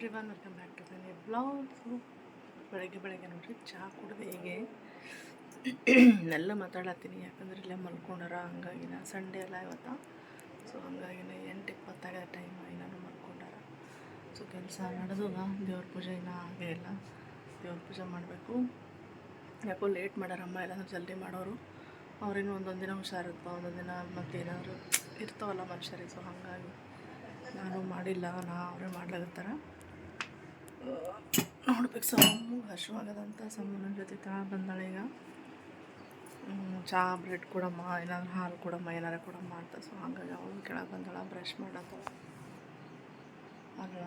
Everyone welcome back to my blogs ಬೆಳಗ್ಗೆ ಬೆಳಗ್ಗೆ ನೋಡಿರಿ ಚಹಾ ಕುಡಿದೆ ಹೀಗೆ ಎಲ್ಲ ಮಾತಾಡತ್ತೀನಿ. ಯಾಕಂದ್ರೆ ಇಲ್ಲೇ ಮಲ್ಕೊಂಡಾರ ಹಂಗಾಗಿ ನಾ ಸಂಡೇ ಅಲ್ಲ ಇವತ್ತು. ಸೊ ಹಂಗಾಗಿ ಎಂಟು ಇಪ್ಪತ್ತಾಗ ಟೈಮ್ ನಾನು ಮಲ್ಕೊಂಡಾರ. ಸೊ ಕೆಲಸ ನಡೆದದ. ದೇವ್ರ ಪೂಜೆ ಇನ್ನೂ ಆಗೇ ಇಲ್ಲ. ದೇವ್ರ ಪೂಜೆ ಮಾಡಬೇಕು. ಯಾಕೋ ಲೇಟ್ ಮಾಡ್ಯಾರಮ್ಮ ಇಲ್ಲಾಂದ್ರೆ ಜಲ್ದಿ ಮಾಡೋರು. ಅವ್ರೇನು ಒಂದೊಂದು ದಿನ ಹುಷಾರಿರ್ತ ಒಂದೊಂದು ದಿನ ಮತ್ತೇನಾದ್ರು ಇರ್ತಾವಲ್ಲ ಮನುಷ್ಯರಿಗೆ. ಸೊ ಹಾಗಾಗಿ ನಾನು ಮಾಡಿಲ್ಲ, ನಾ ಅವರೇ ಮಾಡ್ಲಾಗತ್ತಾರ ನೋಡ್ಬೇಕು ಸಮ್ಮು ಹಸುವಾಗದಂತ ಸಮ್ಮನ ಜೊತೆ ತಾ ಬಂದಾಳೆ ಈಗ. ಚಹಾ ಬ್ರೆಡ್ ಕೊಡಮ್ಮ, ಏನಾದ್ರು ಹಾಲು ಕೊಡಮ್ಮ, ಏನಾರ ಕೊಡಮ್ಮ ಅಂತ. ಸೊ ಹಂಗಾಗಿ ಅವಳು ಕೆಳಗೆ ಬಂದಾಳ ಬ್ರಷ್ ಮಾಡತ್ತಳ. ಅಲ್ಲ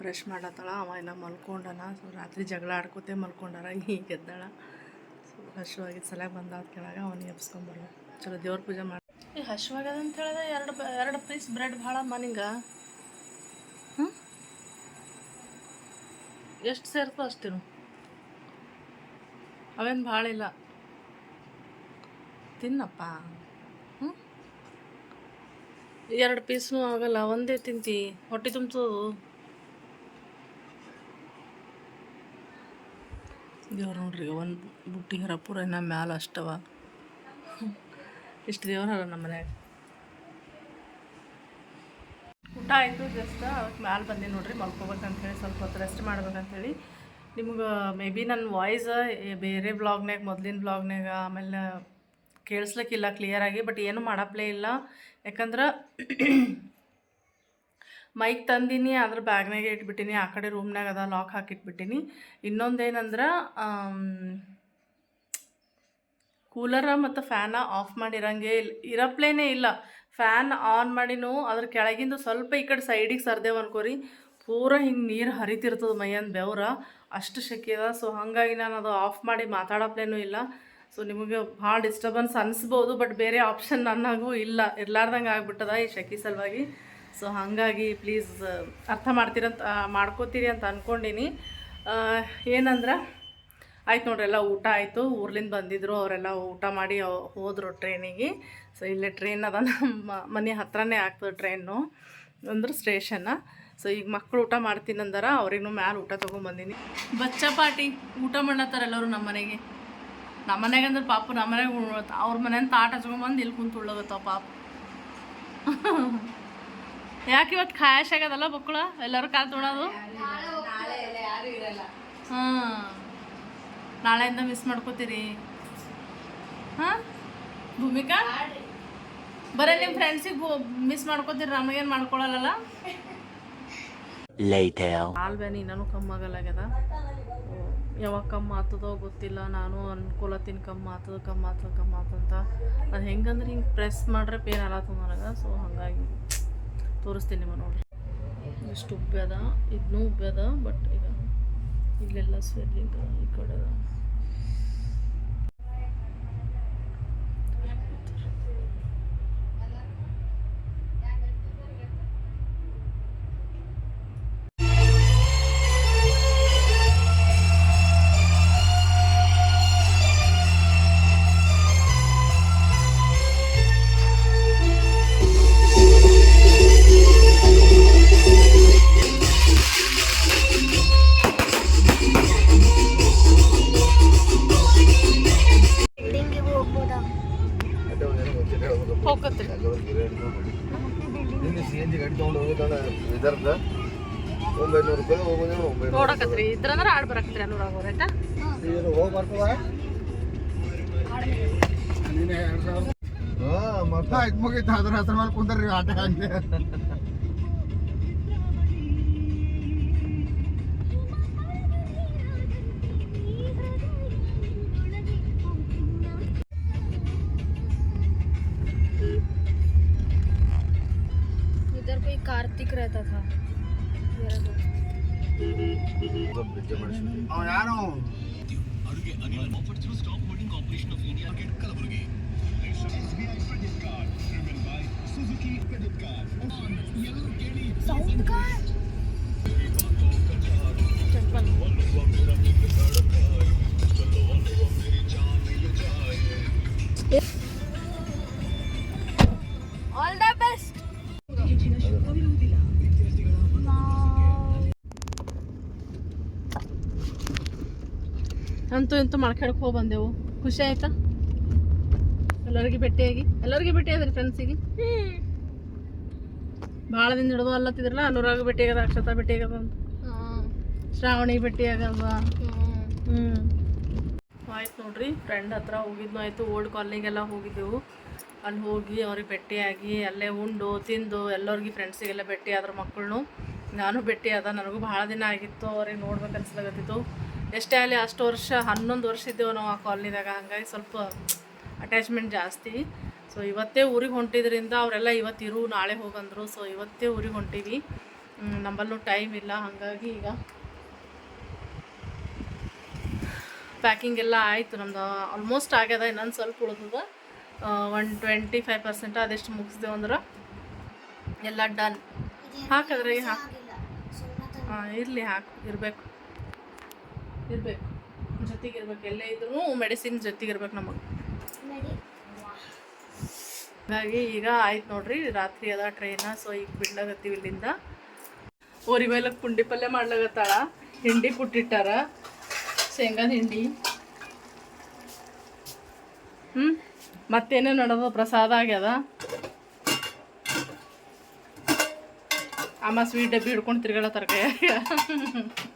ಬ್ರಷ್ ಮಾಡತ್ತಳ, ಅವ ಇನ್ನ ಮಲ್ಕೊಂಡನ. ಸೊ ರಾತ್ರಿ ಜಗಳ ಆಡ್ಕೋತೆ ಮಲ್ಕೊಂಡಾರ ಈಗ ಎದ್ದಾಳ ಸೊ ಹಸುವಾಗಿ ಸಲ ಬಂದಾದ ಕೆಳಗೆ ಅವನಿಗೆ ಎಬ್ಸ್ಕೊಂಬರ್ಲ ಚಲೋ ದೇವ್ರ ಪೂಜೆ ಮಾಡಿ ಅಂತ ಹೇಳಿದ್ರೆ ಎರಡು ಎರಡು ಪೀಸ್ ಬ್ರೆಡ್ ಭಾಳ ಮನಿಂಗ ಎಷ್ಟು ಸೇರ್ತೋ ಅಷ್ಟೇನು. ಅವೇನು ಭಾಳ ಇಲ್ಲ. ತಿನ್ನಪ್ಪ. ಹ್ಞೂ ಎರಡು ಪೀಸ್ನು ಆಗಲ್ಲ, ಒಂದೇ ತಿಂತಿ. ಹೊಟ್ಟೆ ತುಂಬಿಸೋದು. ದೇವ್ರು ನೋಡ್ರಿ, ಒಂದು ಬುಟ್ಟಿ ಹರಪುರ ಇನ್ನ ಮ್ಯಾಲ ಅಷ್ಟವ. ಇಷ್ಟು ದೇವ್ರ ನಮ್ಮ ಮನ್ಯಾಗ ಊಟ ಆಯಿತು ಜಸ್ಟ್ ಅವತ್ತು ಮ್ಯಾಲೆ ಬಂದೆ ನೋಡ್ರಿ ಮಲ್ಕೋಬೇಕಂತ ಹೇಳಿ ಸ್ವಲ್ಪ ಹೊತ್ತು ರೆಸ್ಟ್ ಮಾಡ್ಬೇಕಂತೇಳಿ. ನಿಮ್ಗೆ ಮೇ ಬಿ ನನ್ನ ವಾಯ್ಸ್ ಬೇರೆ ಬ್ಲಾಗ್ನಾಗ ಮೊದಲಿನ ಬ್ಲಾಗ್ನಾಗ ಆಮೇಲೆ ಕೇಳಿಸ್ಲಿಕ್ಕಿಲ್ಲ ಕ್ಲಿಯರಾಗಿ ಬಟ್ ಏನು ಮಾಡಪ್ಲೇ ಇಲ್ಲ. ಯಾಕಂದ್ರೆ ಮೈಕ್ ತಂದೀನಿ, ಅದ್ರ ಬ್ಯಾಗ್ನಾಗೆ ಇಟ್ಬಿಟ್ಟಿನಿ, ಆ ಕಡೆ ರೂಮ್ನಾಗ ಅದ ಲಾಕ್ ಹಾಕಿಟ್ಬಿಟ್ಟಿನಿ. ಇನ್ನೊಂದೇನಂದ್ರೆ ಕೂಲರ ಮತ್ತು ಫ್ಯಾನ ಆಫ್ ಮಾಡಿರಂಗೆ ಇಲ್ಲ ಇರಪ್ಲೇನೇ ಇಲ್ಲ. ಫ್ಯಾನ್ ಆನ್ ಮಾಡಿನೂ, ಅದ್ರ ಕೆಳಗಿಂದು ಸ್ವಲ್ಪ ಈ ಕಡೆ ಸೈಡಿಗೆ ಸರ್ದೇವು ಅನ್ಕೋರಿ. ಪೂರ ಹಿಂಗೆ ನೀರು ಹರಿತಿರ್ತದೆ ಮೈಯನ್ ಬೆವ್ರ. ಅಷ್ಟು ಶೆಕೆ ಅದ. ಸೊ ಹಾಗಾಗಿ ನಾನು ಅದು ಆಫ್ ಮಾಡಿ ಮಾತಾಡಪ್ಲೇನೂ ಇಲ್ಲ. ಸೊ ನಿಮಗೆ ಭಾಳ ಡಿಸ್ಟರ್ಬೆನ್ಸ್ ಅನಿಸ್ಬೋದು ಬಟ್ ಬೇರೆ ಆಪ್ಷನ್ ನನ್ನಾಗೂ ಇಲ್ಲ. ಇರ್ಲಾರ್ದಂಗೆ ಆಗ್ಬಿಟ್ಟದ ಈ ಶೆಕೆ ಸಲುವಾಗಿ. ಸೊ ಹಾಗಾಗಿ ಪ್ಲೀಸ್ ಅರ್ಥ ಮಾಡ್ತೀರಂತ ಮಾಡ್ಕೋತೀರಿ ಅಂತ ಅಂದ್ಕೊಂಡೀನಿ ಏನಂದ್ರೆ? ಆಯ್ತು ನೋಡ್ರಿ ಎಲ್ಲ ಊಟ ಆಯಿತು. ಊರ್ಲಿಂದ ಬಂದಿದ್ರು ಅವರೆಲ್ಲ ಊಟ ಮಾಡಿ ಹೋದರು ಟ್ರೈನಿಗೆ. ಸೊ ಇಲ್ಲೇ ಟ್ರೈನ್ ಅದ ನಮ್ಮ ಮನೆ ಹತ್ರನೇ ಆಗ್ತದೆ ಟ್ರೈನು ಅಂದ್ರೆ ಸ್ಟೇಷನ್ನ ಸೊ ಈಗ ಮಕ್ಕಳು ಊಟ ಮಾಡ್ತೀನಿ ಅಂದಾರ ಅವ್ರಿಗೂ ಮ್ಯಾಲೆ ಊಟ ತೊಗೊಂಬಂದಿನಿ ಬಚ್ಚ ಪಾಟಿ ಊಟ ಮಾಡ್ಲತ್ತಾರ ಎಲ್ಲರೂ ನಮ್ಮ ಮನೆಗೆ. ನಮ್ಮ ಮನೆಗೆ ಅಂದ್ರೆ ಪಾಪ ನಮ್ಮ ಮನೆಗೆ ಅವ್ರ ಮನೆಯಿಂದ ತಾಟ ಹಚ್ಕೊಂಬಂದು ಇಲ್ಲಿ ಕುಂತು ಉಳ್ಳೋಗತ್ತಾವ ಪಾಪ. ಯಾಕೆ ಇವತ್ತು ಖಾಯಶ್ ಆಗ್ಯದಲ್ಲ ಮಕ್ಕಳು ಎಲ್ಲರೂ ಕಾಲು ತೊಗೊಳೋದು ಹಾಂ ನಾಳೆಯಿಂದ ಮಿಸ್ ಮಾಡ್ಕೋತೀರಿ? ಹಾಂ? ಭೂಮಿಕಾ? ಬರೀ ನಿಮ್ಮ ಫ್ರೆಂಡ್ಸಿಗೆ ಮಿಸ್ ಮಾಡ್ಕೋತೀರಿ ನಮಗೇನು ಮಾಡ್ಕೊಳಲ್ಲ. ಹಾಲು ಬೇನೆ ಇನ್ನೂ ಕಮ್ಮಿ ಆಗಲ್ಲ ಯಾವಾಗ ಕಮ್ಮಿ ಆಗ್ತದೋ ಗೊತ್ತಿಲ್ಲ ನಾನು ಅನ್ಕೊಳತ್ತೀನಿ ಕಮ್ಮಿ ಆತದ ಕಮ್ಮಿ ಆಗ್ತದ ಕಮ್ಮಿ ಆಗ್ತದಂತ ಅದು ಹೆಂಗಂದ್ರೆ ಹಿಂಗೆ ಪ್ರೆಸ್ ಮಾಡ್ರೆ ಪೇನ್ ಆಗತ್ತದ ನನಗೆ ಸೊ ಹಾಗಾಗಿ ತೋರಿಸ್ತೀನಿ ನಿಮಗೆ ನೋಡ್ರಿ. ಇಷ್ಟು ಉಬ್ಬ್ಯದ ಇದನ್ನೂ ಉಬ್ಬ್ಯದ ಬಟ್ ಈಗ ಇಲ್ಲೆಲ್ಲ ಸ್ವೆಲ್ಲಿಂಗ್ ಈ ಕಡೆ ಇದರ್ದ? ಒಂಬೈನೂರು ರೂಪಾಯಿ ಹೋಗೋದೇ ಒಂಬೈನೂರು ನೋಡಕತ್ರಿ. ಇದ್ರಂದ್ರೆ ಆಡ್ ಬರಕತ್ರಿ ಅನುರಾಗ್ ಅವ್ರ ಆಯ್ತಾ? ಹೋಗಿ ಬರ್ತದ ಹಾಂ ಮತ್ತೆ ಆಯ್ತು ಮುಗೀತು. ಅದ್ರ ಹೆಸರು ಮೇಲೆ ಕುಂದ್ರಿ ಆಟ ಹಂಗೆ. कार्तिक रहता था मेरा दोस्त आ यार हूँ अड़गे Anil मॉफर through Stock Holding Corporation of India get Kalaburagi SBI credit card driven by Suzuki credit card on yellow daily sound card ಅಂತೂ ಇಂತೂ ಮಾಡ್ಕೊಳಕ್ಕೆ ಹೋಗಿ ಬಂದೆವು. ಖುಷಿ ಆಯ್ತಾ? ಎಲ್ಲರಿಗೆ ಭೇಟಿಯಾಗಿ. ಎಲ್ಲರಿಗೂ ಭೇಟಿ ಆದ್ರಿ ಫ್ರೆಂಡ್ಸಿಗೆ ಭಾಳ ದಿನ ಹಿಡಿದು ಅಲ್ಲತ್ತಿದ್ರಲ್ಲ, ಅನುರಾಗ ಭೇಟಿ ಆಗದ ಅಕ್ಷತಾ ಭೇಟಿ ಆಗದ ಶ್ರಾವಣಿ ಭೇಟಿ ಆಗದ ಹ್ಞೂ ಆಯ್ತು ನೋಡ್ರಿ ಫ್ರೆಂಡ್ ಹತ್ರ ಹೋಗಿದ್ನು ಆಯಿತು ಓಲ್ಡ್ ಕಾಲನಿಗೆಲ್ಲ ಹೋಗಿದ್ದೆವು. ಅಲ್ಲಿ ಹೋಗಿ ಅವ್ರಿಗೆ ಭೇಟಿಯಾಗಿ, ಅಲ್ಲೇ ಉಂಡು, ತಿಂದು, ಎಲ್ಲರಿಗೆ ಫ್ರೆಂಡ್ಸಿಗೆಲ್ಲ ಭೇಟಿ ಆದ್ರ ಮಕ್ಕಳನ್ನು ನಾನು ಭೇಟಿ ಆದ ನನಗೂ ಭಾಳ ದಿನ ಆಗಿತ್ತು, ಅವ್ರಿಗೆ ನೋಡ್ಬೇಕು ಅನ್ಸ್ಲಾಗತ್ತಿತ್ತು ಎಷ್ಟೇ ಆಗಲಿ ಅಷ್ಟು ವರ್ಷ ಹನ್ನೊಂದು ವರ್ಷ ಇದ್ದೇವೆ ನಾವು ಆ ಕಾಲೋನಿದಾಗ. ಹಂಗಾಗಿ ಸ್ವಲ್ಪ ಅಟ್ಯಾಚ್ಮೆಂಟ್ ಜಾಸ್ತಿ. ಸೊ ಇವತ್ತೇ ಊರಿಗೆ ಹೊಂಟಿದ್ರಿಂದ ಅವರೆಲ್ಲ ಇವತ್ತು ಇರು ನಾಳೆ ಹೋಗಂದರು. ಸೊ ಇವತ್ತೇ ಊರಿಗೆ ಹೊಂಟೀವಿ. ನಂಬಲ್ಲೂ ಟೈಮ್ ಇಲ್ಲ. ಹಾಗಾಗಿ ಈಗ ಪ್ಯಾಕಿಂಗ್ ಎಲ್ಲ ಆಯಿತು. ನಮ್ದು ಆಲ್ಮೋಸ್ಟ್ ಆಗ್ಯದ. ಇನ್ನೊಂದು ಸ್ವಲ್ಪ ಉಳಿದದ. ಒನ್ ಟ್ವೆಂಟಿ ಫೈವ್ ಪರ್ಸೆಂಟ್ ಅದೆಷ್ಟು ಮುಗಿಸ್ದೇವು ಅಂದ್ರೆ ಎಲ್ಲ ಡನ್ ಹಾಕಿದ್ರೆ ಹಾಕಿ ಹಾಂ ಇರಲಿ ಹಾಕಿ. ಇರಬೇಕು. ಇರಬೇಕು. ಜೊತೆಗೆ ಇರ್ಬೇಕು ಎಲ್ಲೇ ಇದ್ರೂ ಮೆಡಿಸಿನ್ ಜೊತೆಗೆ ಇರ್ಬೇಕು ನಮಗೆ. ಹಾಗಾಗಿ ಈಗ ಆಯ್ತು ನೋಡ್ರಿ, ರಾತ್ರಿ ಅದ ಟ್ರೈನ ಸೊ ಈಗ ಬಿಡ್ಲಾಗತ್ತೀವಿ ಇಲ್ಲಿಂದ. ಓರಿ ಮೇಲಕ್ಕೆ ಪುಂಡಿ ಪಲ್ಯ ಮಾಡ್ಲಾಗತ್ತಾಳ ಹಿಂಡಿ ಕುಟ್ಟಿಟ್ಟಾರ. ಶೇಂಗಾದ ಹಿಂಡಿ. ಹ್ಞೂ ಮತ್ತೇನೇ ನೋಡೋದು ಪ್ರಸಾದ ಆಗ್ಯದ? ಅಮ್ಮ ಸ್ವೀಟ್ ಡಬ್ಬಿ ಹಿಡ್ಕೊಂಡು ತಿರ್ಗಾಳ ಕೈಯಾಗ.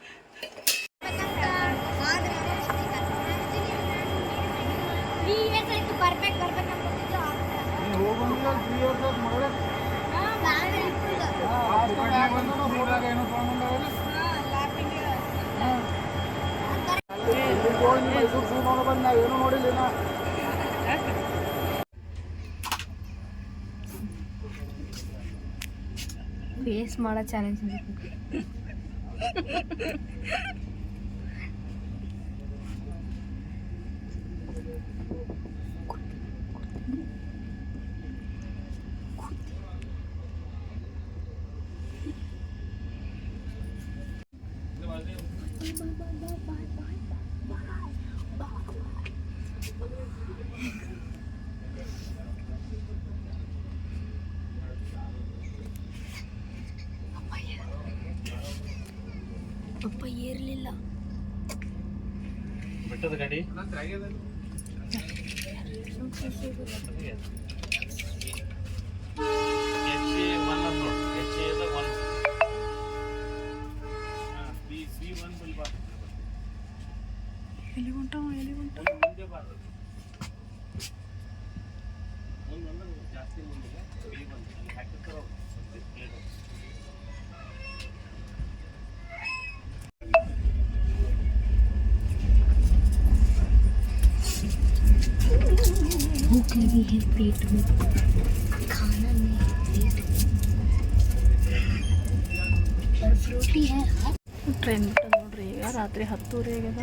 ಬೇಸ್ ಮಾಡೋ ಚಾಲೆಂಜ್ ಬೆಟ್ಟದ ಗಾಡಿ? भूख लगी है पेट में खाना नहीं है पेट में और फ्रूटी है ಟ್ರೈನ್ ಬಿಟ್ಟದ ನೋಡ್ರಿ ಈಗ ರಾತ್ರಿ ಹತ್ತೂವರೆ ಆಗ್ಯದ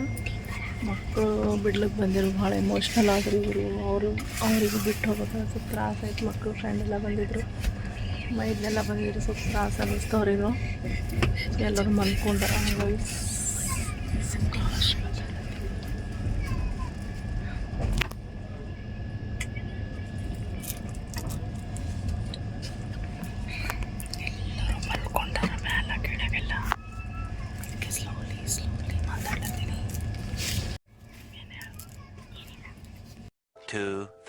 ಮಕ್ಕಳು ಬಿಡ್ಲಿಕ್ಕೆ ಬಂದಿರು ಭಾಳ ಎಮೋಷ್ನಲ್ ಆದ್ರು ಇವರು ಅವರು ಅವರಿಗೆ ಬಿಟ್ಟು ಹೋಗೋದು ಸ್ವಲ್ಪ ತ್ರಾಸ ಆಯ್ತು ಮಕ್ಕಳು ಫ್ರೆಂಡ್ ಎಲ್ಲ ಬಂದಿದ್ರು ಮೈದ್ನೆಲ್ಲ ಬಂದಿದ್ರು ಸ್ವಲ್ಪ ತ್ರಾಸ ಅನ್ನಿಸ್ತು ಅವ್ರಿಗೂ ಎಲ್ಲರೂ ಮಲ್ಕೊಂಡಾರ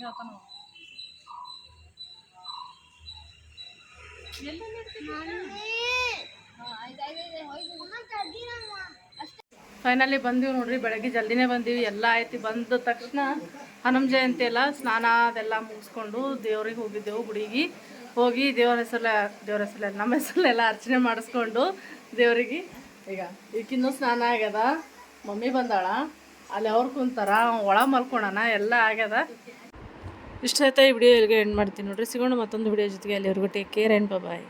ಹೆಂಗೆ ಆತನು ಫೈನಲಿ ಬಂದೀವಿ ನೋಡ್ರಿ, ಬೆಳಗ್ಗೆ ಜಲ್ದಿನೇ ಬಂದೀವಿ. ಎಲ್ಲ ಐತಿ ಬಂದ ತಕ್ಷಣ ಹನುಮ ಜಯಂತಿ ಎಲ್ಲ, ಸ್ನಾನ ಅದೆಲ್ಲ ಮುಗಿಸ್ಕೊಂಡು ದೇವ್ರಿಗೆ ಹೋಗಿದ್ದೆವು ಗುಡಿಗೆ. ಹೋಗಿ ದೇವ್ರ ಹೆಸರಲ್ಲ ದೇವ್ರ ಹೆಸರಲ್ಲ ನಮ್ಮ ಹೆಸರಲ್ಲೆಲ್ಲ ಅರ್ಚನೆ ಮಾಡಿಸ್ಕೊಂಡು ದೇವ್ರಿಗೆ ಈಗ ಈಗಿನ್ನೂ ಸ್ನಾನ ಆಗ್ಯದ. ಮಮ್ಮಿ ಬಂದಾಳ. ಅಲ್ಲಿ ಅವ್ರು ಕುಂತಾರ, ಒಳ ಮಲ್ಕೊಳಣ, ಎಲ್ಲ ಆಗ್ಯದ. ಇಷ್ಟ ಈ ವಿಡಿಯೋ ಎಲ್ಲಿಗೆ ಎಂಡ್ ಮಾಡ್ತೀನಿ ನೋಡ್ರಿ. ಸಿಗೋಣ ಮತ್ತೊಂದು ವಿಡಿಯೋ ಜೊತೆಗೆ ಅಲ್ಲಿವರೆಗೂ ಟೇಕ್ ಕೇರ್ ಆ್ಯಂಡ್ ಬಾಯ್